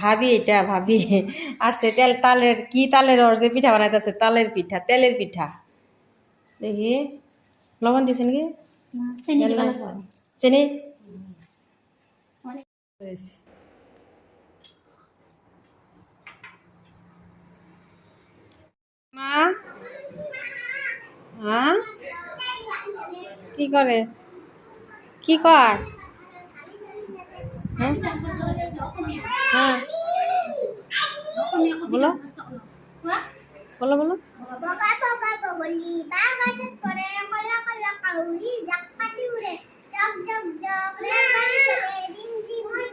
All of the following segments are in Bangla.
ভাবি এটা ভাবি। আর সে তেল তালের কি তালের ওর যে পিঠা বানাইতেছে তালের পিঠা তেলের পিঠা। দেখি লবণ দিছে নাকি চিনি মা? হ্যাঁ কি করে? কি কর? হ্যাঁ? হ্যাঁ। বলো। বলো বলো। বগা বগা বগলি বাগাছত পৰে কলা কলা কাউৰী জাক পাতি উৰে জক জক জক ৰেলগাড়ী চলে। ৰিম জিম ৰিম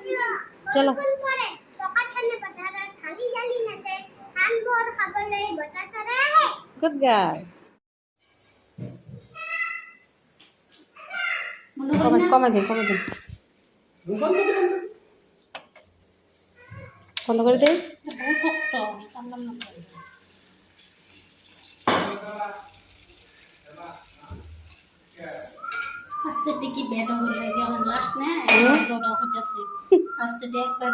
চলো। পৰে পকা থালি জালি নাচে ধানবোৰ খাবলৈ বতাহ চৰাই আহে গুড কমাই দিন কমাই দিন বন্ধ করে দে। আস্তে হয়ে লাস্ট না দৌড়া হইতাছে। আস্তে একবার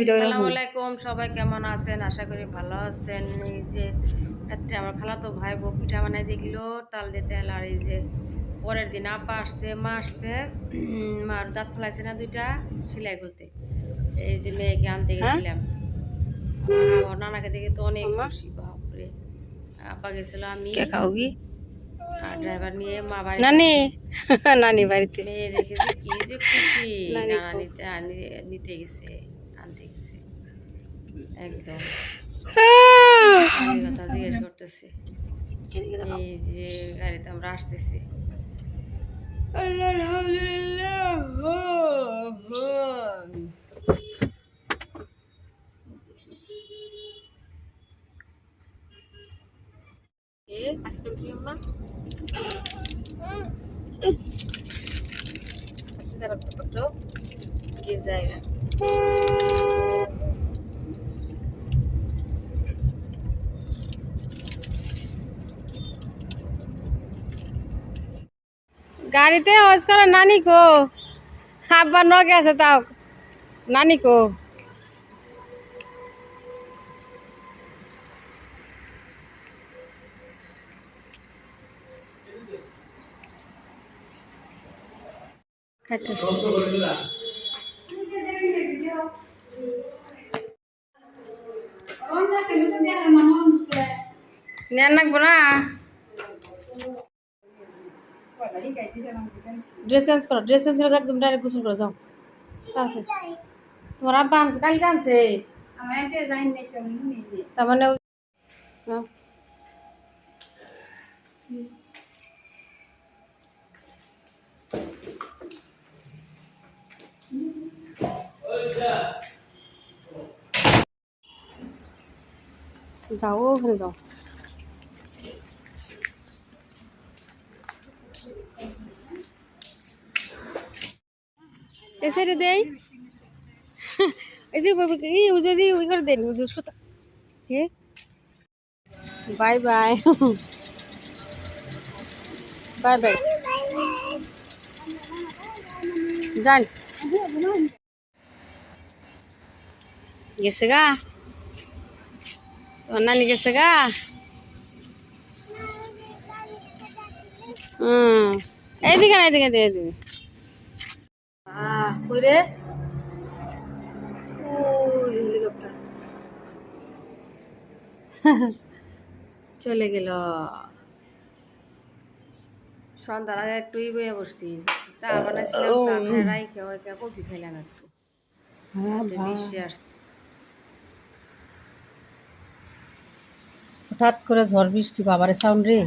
ভিডিও আসসালামু আলাইকুম সবাই কেমন আছেন? আশা করি ভালো আছেন। এই যে একটা আমার খালাতো ভাই বউ পিঠা বানাই দেখল তাল দিয়ে তেল আর এই যে পরের দিন আপা আসছে মা আসছে মার দাঁত ফেলাইছে না দুইটা সেলাই করতে। এই যে মেয়েকে আনতে গেছিলাম। আমার নানাকে দেখে তো অনেক খুশি বাপরে। আপা গেছিল আমি খাওগি আর ড্রাইভার নিয়ে মা বাড়ি নানি? নানি বাড়িতে। মেয়ে দেখে যে কি যে খুশি। নানা নিতে নিতে গেছে আনতে গেছে। একদম। কথা জিজ্ঞেস করতেছে। এই যে গাড়িতে আমরা আসতেছি। আলহামদুলিল্লাহ। হো, হো। এ আজকাল তুই আম্মা Así de repente, que জায়গা গাড়িতে ওজ করে নানি কো আব্বার নগে আছে তাও খাইতেছি নেন না? ড্রেস চেঞ্জ করো ড্রেস চেঞ্জ করে, একদম ডাইরেক্ট গোসল করে যাও। তাড়াতাড়ি। তোমার আব্বা আনছে, কালকে আনছে? তার মানে যাও ওখানে যাও এই সাইডে দেই এই যে এই উজু যে ওই করে দেন উজু সুতা কে বাই বাই বাই বাই যান গেছে গা নানি গেছে গা? হুম। এইদিকে না এইদিকে ওই হেলিকপ্টার। চলে গেল। সন্ধ্যার আগে একটু ই বয়ে বসছি। চা বানাইছিলাম চা খেয়ে রাইখে ওইকে কফি খাইলাম একটু। হাতে বৃষ্টি আসছে হঠাৎ করে ঝড় বৃষ্টি, বাবারে সাউন্ড রে।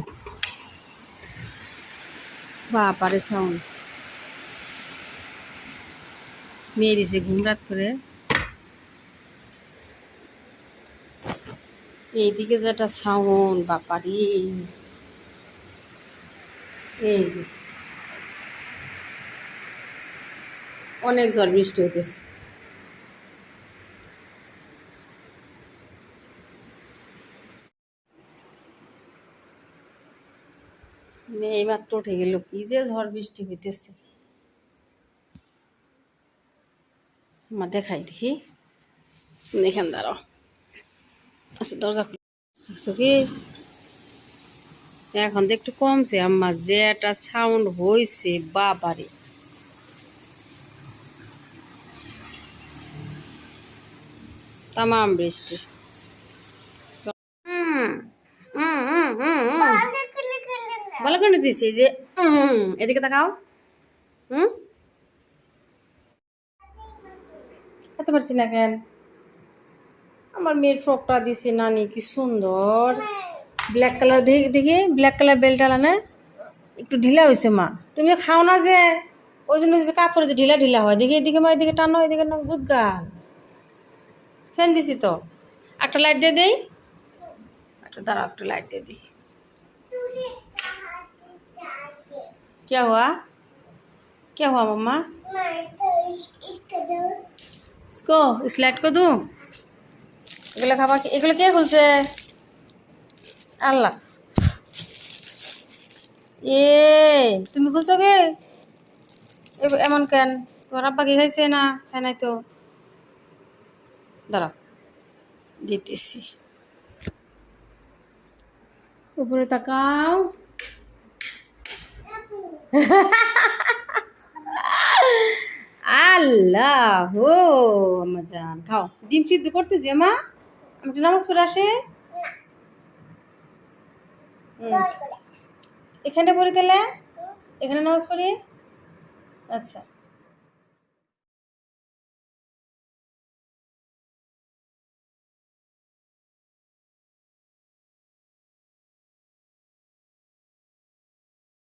বাবারে সাউন্ড মেয়ে দিছে ঘুম রাত করে। এইদিকে যেটা সাউন্ড বাপারি। এই অনেক ঝড় বৃষ্টি হইতেছে। মেয়ে মাত্র উঠে গেল কি যে ঝড় বৃষ্টি হইতেছে। মা, দেখাই দেখি। এখানে দাঁড়াও। আচ্ছা দরজা খুলে। আচ্ছা কি? এখন তো একটু কমছে, আম্মা যে একটা সাউন্ড হয়েছে বাবারে। তামাম বৃষ্টি হুম হুম হুম হুম হুম ভালো করে দিছে যে হুম এদিকে তাকাও। হুম খেতে পারছি না কেন? আমার মেয়ের ফ্রকটা দিছে নানি, কি সুন্দর। ব্ল্যাক কালার দেখি দেখি ব্ল্যাক কালার বেলটা না? একটু ঢিলা হয়েছে মা। তুমি খাও না যে। ওই জন্য কাপড় যে ঢিলা ঢিলা হয়। দেখি, এদিকে মা, এদিকে টানো, এদিকে না গুদগাল ফ্যান দিছি তো। একটা লাইট দিয়ে দেই। একটা দাঁড়াও, একটু লাইট দিয়ে দিই। क्या हुआ क्या हुआ मम्मा इसको इस लाइट को दूं এগুলো খাবার কি এগুলো কে খুলছে আল্লাহ এ তুমি খুলছো কে এ- এমন কেন তোমার আব্বা কি খাইছে না খাই নাই তো দাঁড়াও দিতেছি উপরে তাকাও আল্লাহ আমার জান। খাও। ডিম সিদ্ধ করতেছি মা আমাকে নামাজ পড়ে আসে। এখানে পড়ি তাহলে? এখানে নামাজ পড়ি? আচ্ছা।